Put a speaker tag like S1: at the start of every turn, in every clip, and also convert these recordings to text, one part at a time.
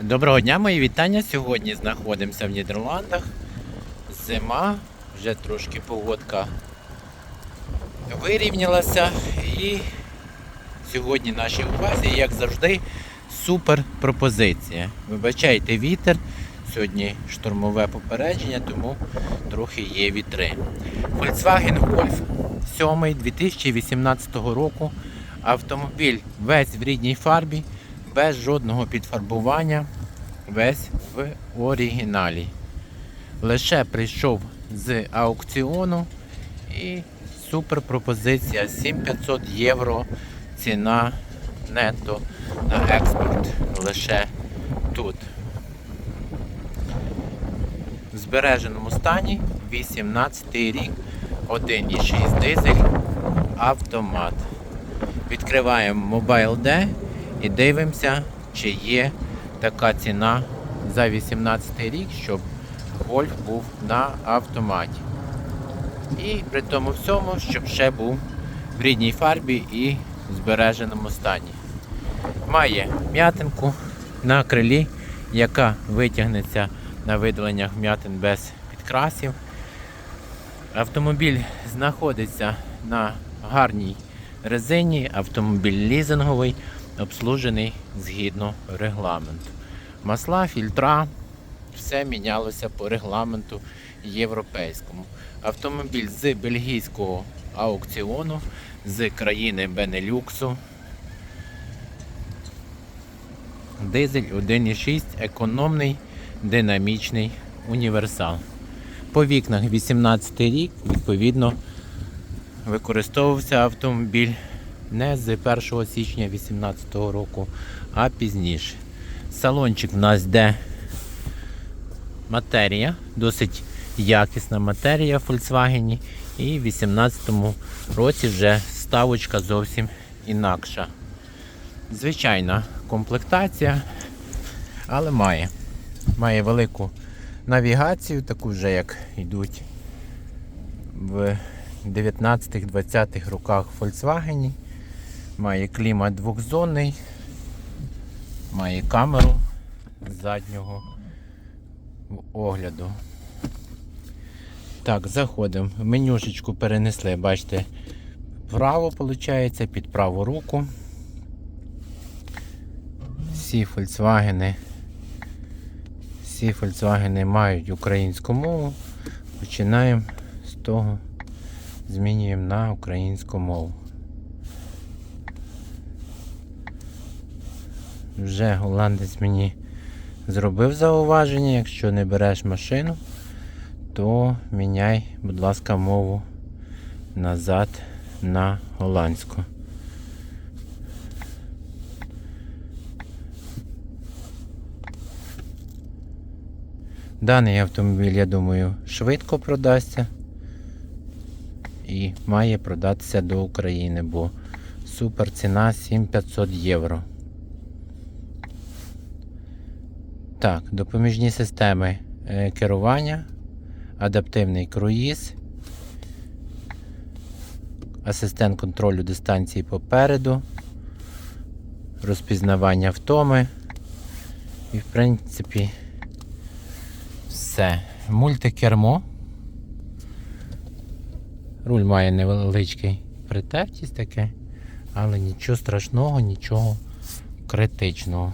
S1: Доброго дня, мої вітання. Сьогодні знаходимося в Нідерландах. Зима, вже трошки погодка вирівнялася. І сьогодні нашій увазі, як завжди, супер пропозиція. Вибачайте вітер. Сьогодні штурмове попередження, тому трохи є вітри. Volkswagen Golf 7 2018 року. Автомобіль весь в рідній фарбі, без жодного підфарбування, весь в оригіналі. Лише прийшов з аукціону і супер пропозиція 7500 євро ціна нетто на експорт лише тут. В збереженому стані 18 рік, 1,6 дизель, автомат. Відкриваємо Mobile D і дивимося, чи є така ціна за 18 рік, щоб гольф був на автоматі. І при тому всьому, щоб ще був в рідній фарбі і збереженому стані. Має м'ятинку на крилі, яка витягнеться на видаленнях м'ятин без підкрасів. Автомобіль знаходиться на гарній резині, автомобіль лізинговий, обслужений згідно регламенту. Масла, фільтра, все мінялося по регламенту європейському. Автомобіль з бельгійського аукціону, з країни Бенелюксу. Дизель 1,6, економний, динамічний універсал. По вікнах 18 рік, відповідно, використовувався автомобіль не з 1 січня 2018 року, а пізніше. Салончик в нас йде матерія, досить якісна матерія в Volkswagen. І в 2018 році вже ставочка зовсім інакша. Звичайна комплектація, але має. Має велику навігацію, таку вже як йдуть в 19-20-х роках в Volkswagen. Має клімат двохзонний, має камеру заднього огляду. Так, заходимо. Менюшечку перенесли, бачите, вправо, виходить, під праву руку. Всі Volkswagen, всі Volkswagen мають українську мову. Починаємо з того, змінюємо на українську мову. Вже голландець мені зробив зауваження, якщо не береш машину, то міняй, будь ласка, мову назад на голландську. Даний автомобіль, я думаю, швидко продасться і має продатися до України, бо супер ціна 7500 євро. Так, допоміжні системи е, керування, адаптивний круїз, асистент контролю дистанції попереду, розпізнавання втоми. І, в принципі, все. Мультикермо. Руль має невеличкий притертість таке, але нічого страшного, нічого критичного.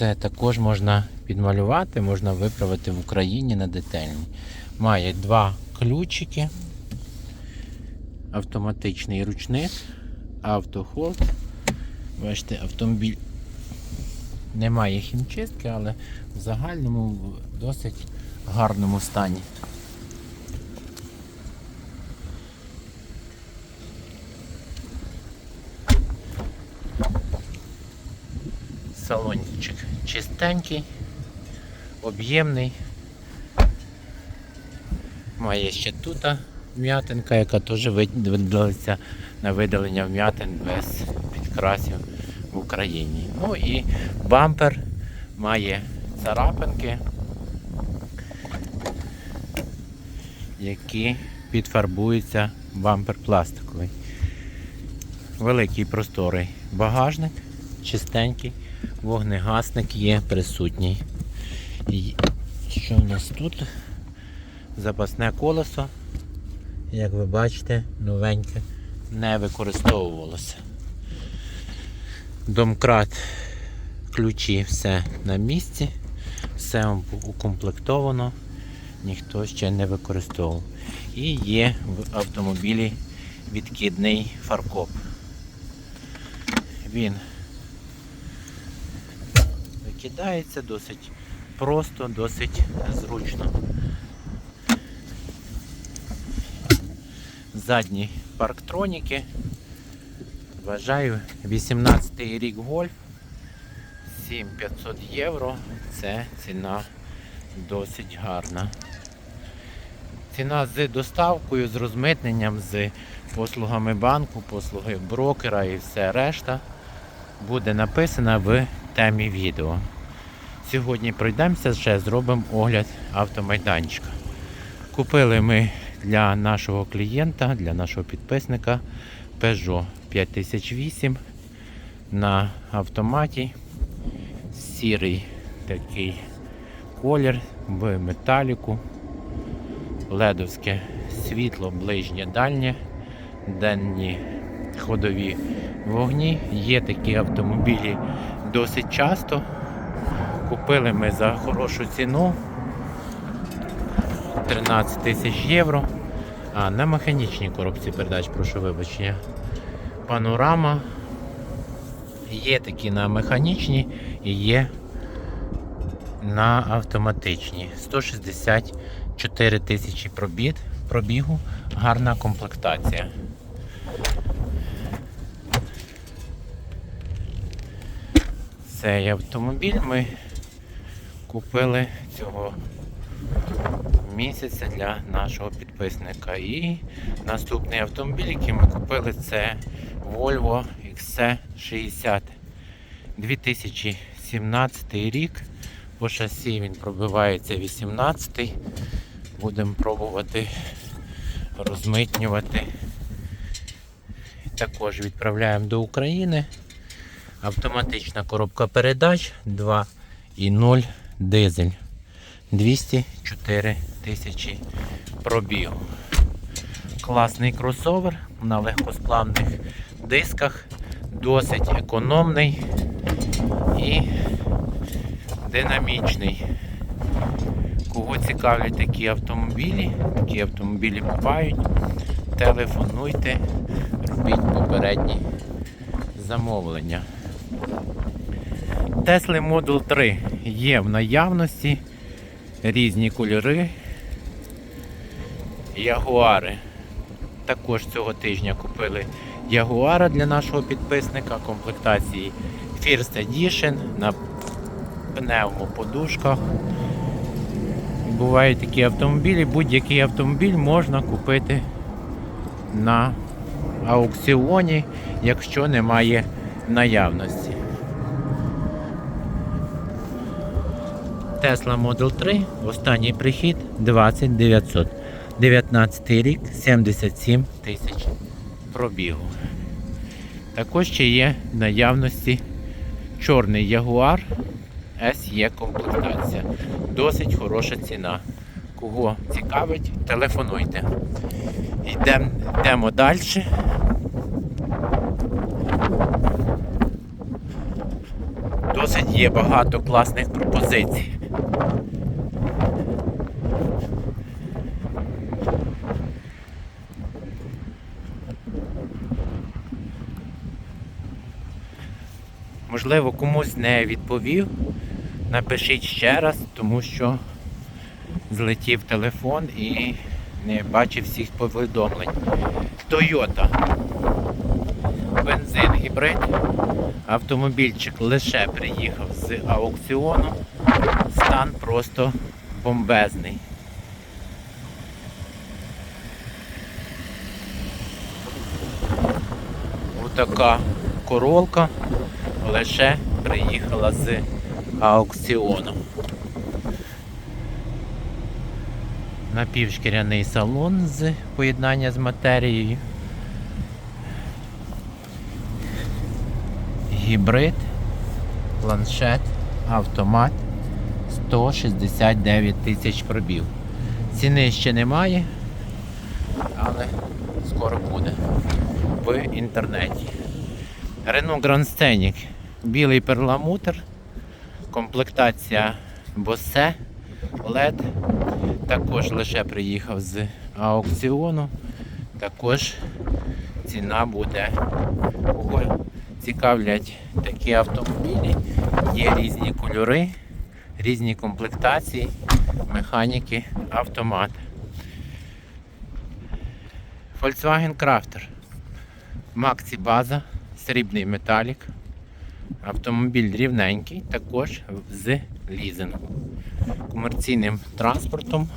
S1: Це також можна підмалювати, можна виправити в Україні на детальні. Має два ключики, автоматичний ручник, автохолд. Бачите, автомобіль не має хімчистки, але в загальному в досить гарному стані. Салончик чистенький, об'ємний. Має ще тут м'ятинка, яка теж видалиться на видалення вм'ятин без підкрасів в Україні. Ну і бампер має царапинки, які підфарбуються бампер пластиковий. Великий просторий багажник, чистенький, Вогнегасник є присутній. Що в нас тут? Запасне колесо, як ви бачите, новеньке, не використовувалося. Домкрат, ключі, все на місці, все укомплектовано, ніхто ще не використовував. І є в автомобілі відкидний фаркоп. Він викидається досить просто, досить зручно. Задні парктроніки. Вважаю 18 рік гольф 7500 євро. Це ціна досить гарна. Ціна з доставкою, з розмитненням, з послугами банку, послуги брокера і все решта буде написана в темі відео. Сьогодні пройдемося ще зробимо огляд автомайданчика. Купили ми для нашого клієнта, для нашого підписника Peugeot 5008 на автоматі. Сірий такий колір в металіку. Ледовське світло ближнє дальнє, денні ходові вогні. Є такі автомобілі досить часто. Купили ми за хорошу ціну 13 тисяч євро. А на механічній коробці передач, прошу вибачення. Панорама. Є такі на механічній і є на автоматичній. 164 тисячі пробігу, гарна комплектація. Цей автомобіль ми купили цього місяця для нашого підписника. І наступний автомобіль, який ми купили, це Volvo XC60 2017 рік. По шасі він пробивається 18 Будемо пробувати розмитнювати. Також відправляємо до України. Автоматична коробка передач 2.0 дизель. 204 тисячі пробігу. Класний кросовер на легкосплавних дисках, досить економний і динамічний. Кого цікавлять такі автомобілі, такі автомобілі бувають, телефонуйте, робіть попередні замовлення. Tesla Model 3 є в наявності, різні кольори, ягуари. Також цього тижня купили ягуара для нашого підписника комплектації First Edition на пневмоподушках. Бувають такі автомобілі, будь-який автомобіль можна купити на аукціоні, якщо немає наявності. Tesla Model 3, останній прихід 20900. 19 рік, 77 тисяч пробігу. Також ще є в наявності чорний Jaguar SE комплектація. Досить хороша ціна. Кого цікавить, телефонуйте. Йдемо далі. Досить є багато класних пропозицій. Можливо, комусь не відповів. Напишіть ще раз, тому що злетів телефон і не бачив всіх повідомлень. Toyota. Бензин гібрид. Автомобільчик лише приїхав з аукціону. Стан просто бомбезний. Отака королка лише приїхала з аукціону. Напівшкіряний салон з поєднання з матерією. Гібрид планшет, автомат 169 тисяч пробів. Ціни ще немає, але скоро буде в інтернеті. Renault Grand Scenic, білий перламутр, комплектація Bose LED. Також лише приїхав з аукціону. Також ціна буде. Цікавлять такі автомобілі. Є різні кольори, різні комплектації, механіки, автомат. Volkswagen Crafter. Максі база, срібний металік. Автомобіль рівненький, також з лізингу. Комерційним транспортом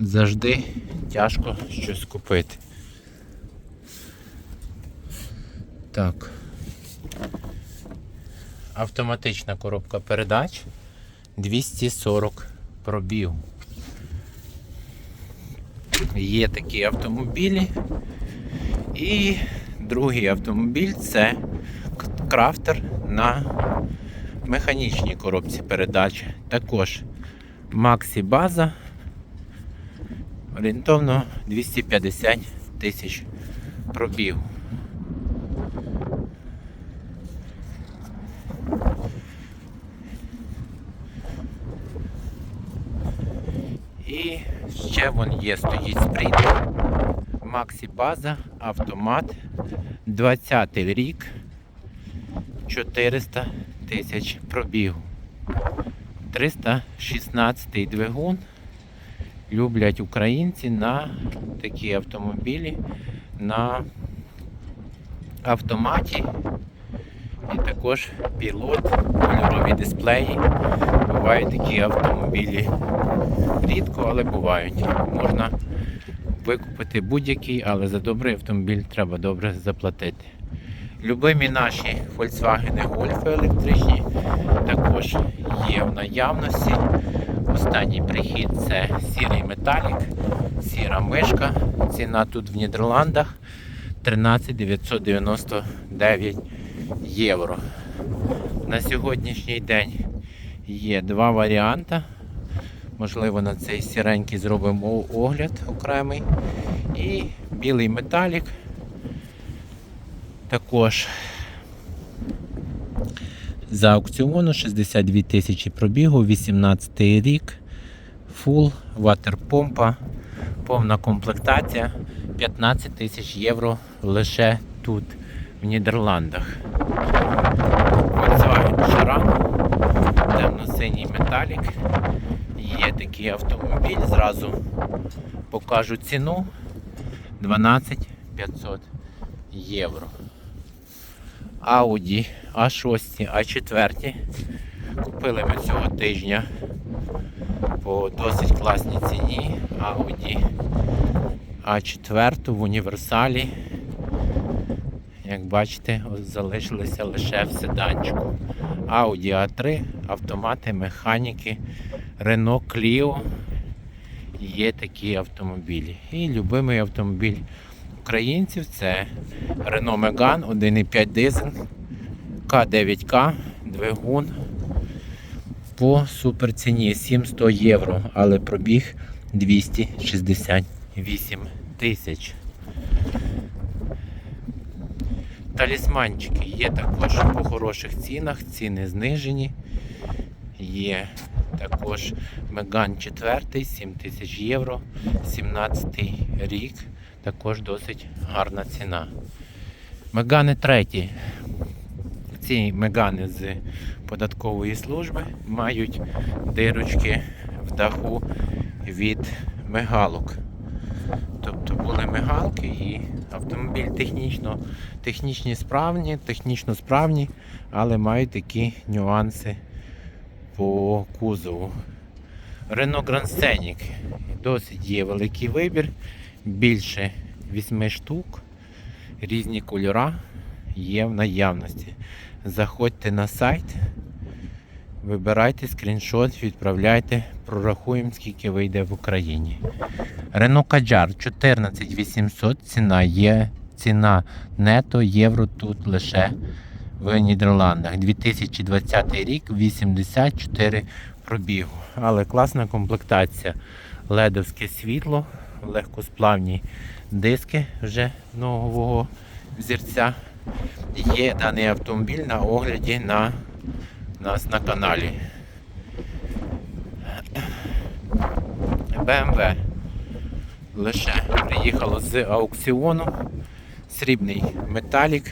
S1: завжди тяжко щось купити. Так. Автоматична коробка передач 240 пробіг. Є такі автомобілі. І другий автомобіль це крафтер на механічній коробці передач. Також Максі база. Орієнтовно 250 тисяч пробіг. І ще вон є, стоїть спринт. Максі база, автомат, 20 рік, 400 тисяч пробігу. 316 двигун. Люблять українці на такі автомобілі на автоматі. І також пілот, кольорові дисплеї. Бувають такі автомобілі. Рідко, але бувають. Можна викупити будь-який, але за добрий автомобіль треба добре заплатити. Любимі наші Volkswagen Golf електричні також є в наявності. Останній прихід це сірий металік, сіра мишка. Ціна тут в Нідерландах 13 999 євро. На сьогоднішній день є два варіанти. Можливо, на цей сіренький зробимо огляд окремий. І білий металік. Також за аукціону 62 тисячі пробігу, 18 рік, фул, ватерпомпа, повна комплектація, 15 тисяч євро лише тут, в Нідерландах. Volkswagen Charan, темно-синій металік. Такий автомобіль, зразу покажу ціну 12 500 євро. Audi A6, A4 купили ми цього тижня по досить класній ціні Audi А4 в універсалі. Як бачите, залишилися лише в седанчику. Audi A3, автомати, механіки, Renault Clio. Є такі автомобілі. І любимий автомобіль українців це Renault Megane 1,5 дизель К9К, двигун по суперціні 700 євро, але пробіг 268 тисяч. Талісманчики є також по хороших цінах, ціни знижені. Є також Меган 4, 7 тисяч євро, 17 рік, також досить гарна ціна. Мегани 3. Ці мегани з податкової служби мають дирочки в даху від мигалок. Тобто були мигалки і автомобіль технічно, технічні справні, технічно справні, але мають такі нюанси по кузову. Renault Grand Scenic. Досить є великий вибір, більше 8 штук, різні кольори є в наявності. Заходьте на сайт, вибирайте скріншот, відправляйте, прорахуємо, скільки вийде в Україні. Renault Kadjar 14 800, ціна є, ціна нето євро тут лише в Нідерландах. 2020 рік, 84 пробігу. Але класна комплектація. Ледовське світло, легкосплавні диски вже нового взірця. Є даний автомобіль на огляді на нас на каналі. BMW лише приїхало з аукціону. Срібний металік.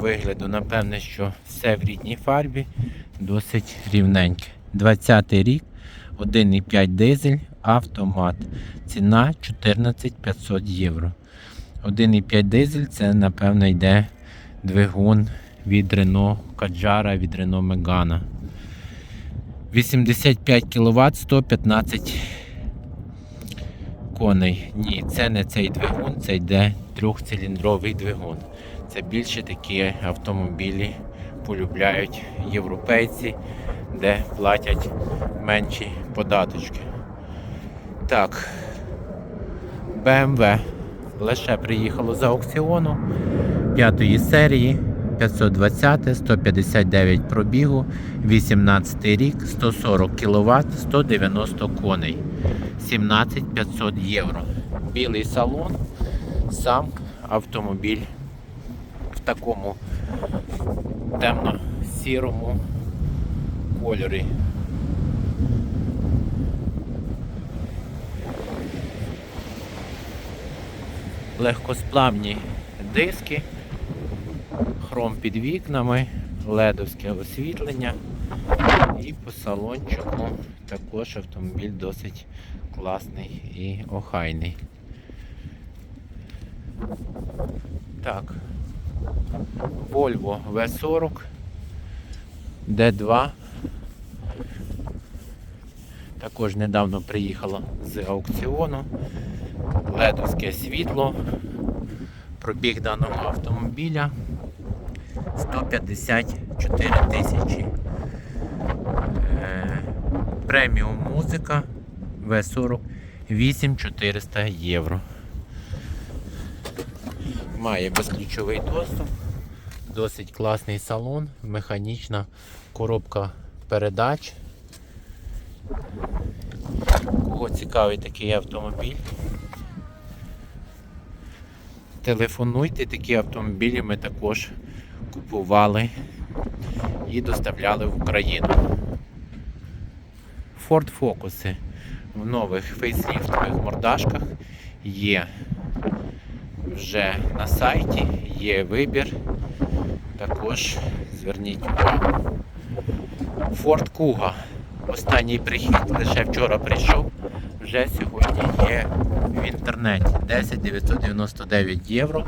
S1: Вигляду, напевне, що все в рідній фарбі, досить рівненьке. 20 й рік, 1,5 дизель, автомат. Ціна 14 500 євро. 1,5 дизель це, напевно, йде двигун від Renault Kadjara, від Renault Megane. 85 кВт, 115 коней. Ні, це не цей двигун, це йде трьохциліндровий двигун. Це більше такі автомобілі полюбляють європейці, де платять менші податочки. Так, BMW лише приїхало з аукціону п'ятої серії. 520, 159 пробігу, 18 рік, 140 кВт, 190 коней, 17 500 євро. Білий салон, сам автомобіль такому темно-сірому кольорі. Легкосплавні диски хром під вікнами, ледовське освітлення. І по салончику також автомобіль досить класний і охайний. Так, Volvo V40 D2. Також недавно приїхало з аукціону. Ледовське світло. Пробіг даного автомобіля 154 тисячі. Е, Преміум музика В40 8400 євро. Має безключовий доступ, досить класний салон, механічна коробка передач. Кого цікавий такий автомобіль? Телефонуйте, такі автомобілі ми також купували і доставляли в Україну. Ford Focus в нових фейсліфтових мордашках є вже на сайті, є вибір. Також зверніть увагу. Ford Kuga. Останній прихід, лише вчора прийшов, вже сьогодні є в інтернеті. 10 999 євро,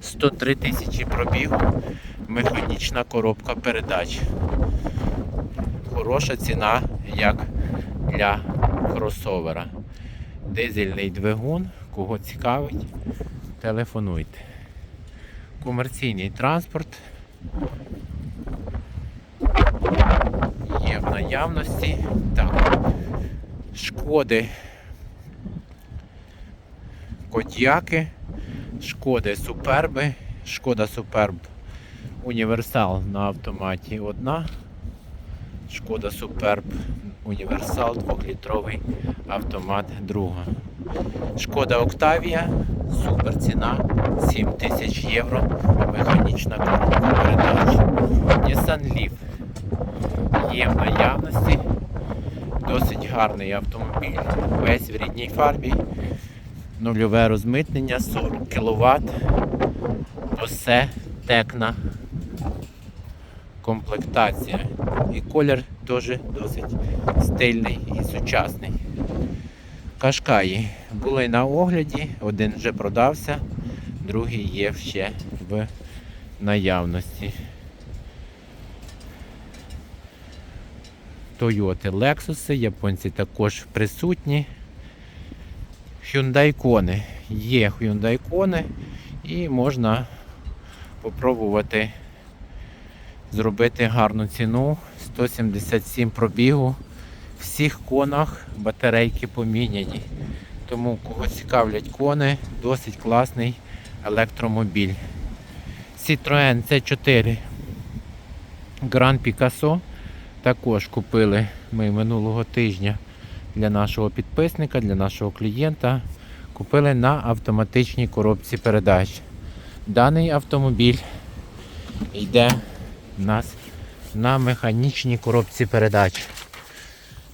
S1: 103 тисячі пробігу, механічна коробка передач. Хороша ціна, як для кросовера. Дизельний двигун, кого цікавить, телефонуйте. Комерційний транспорт є в наявності. Так, шкоди Кодіаки, шкоди Суперби, шкода Суперб Універсал на автоматі одна. Шкода Суперб Універсал 2-літровий автомат друга. Шкода Октавія, супер ціна, 7 тисяч євро, механічна коробка передач. Nissan Leaf є в наявності. Досить гарний автомобіль, весь в рідній фарбі. Нульове розмитнення, 40 кВт. Усе текна комплектація. І колір теж досить стильний і сучасний. Кашкаї були на огляді, один вже продався, другий є ще в наявності. Toyota Lexus, японці також присутні. Hyundai Kona. Є Hyundai Kona і можна попробувати зробити гарну ціну. 177 пробігу. Всіх конах батарейки поміняні. Тому кого цікавлять кони, досить класний електромобіль. Citroen C4 Grand Picasso. Також купили ми минулого тижня для нашого підписника, для нашого клієнта. Купили на автоматичній коробці передач. Даний автомобіль йде у нас на механічній коробці передач.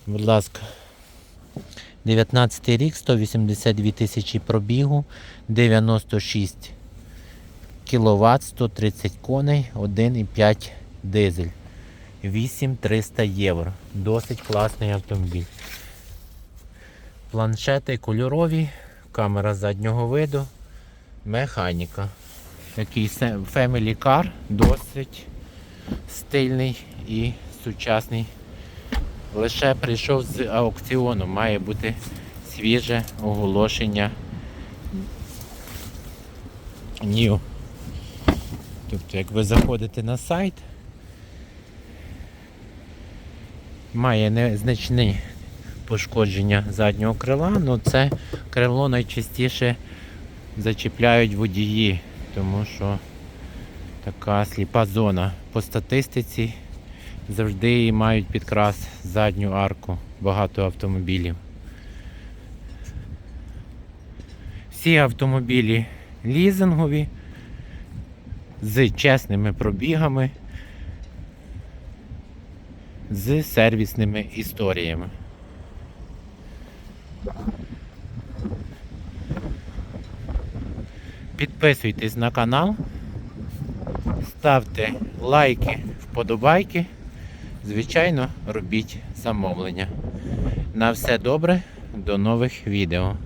S1: Будь ласка. 19 рік, 182 тисячі пробігу, 96 кВт, 130 коней, 1,5 дизель. 8300 євро. Досить класний автомобіль. Планшети кольорові, камера заднього виду, механіка. Такий Family Car, досить стильний і сучасний. Лише прийшов з аукціону, має бути свіже оголошення. New. Тобто, як ви заходите на сайт, має незначні пошкодження заднього крила, але це крило найчастіше зачіпляють водії, тому що така сліпа зона. По статистиці завжди мають підкрас задню арку багато автомобілів. Всі автомобілі лізингові з чесними пробігами, з сервісними історіями. Підписуйтесь на канал, ставте лайки, вподобайки. Звичайно, робіть замовлення. На все добре, до нових відео.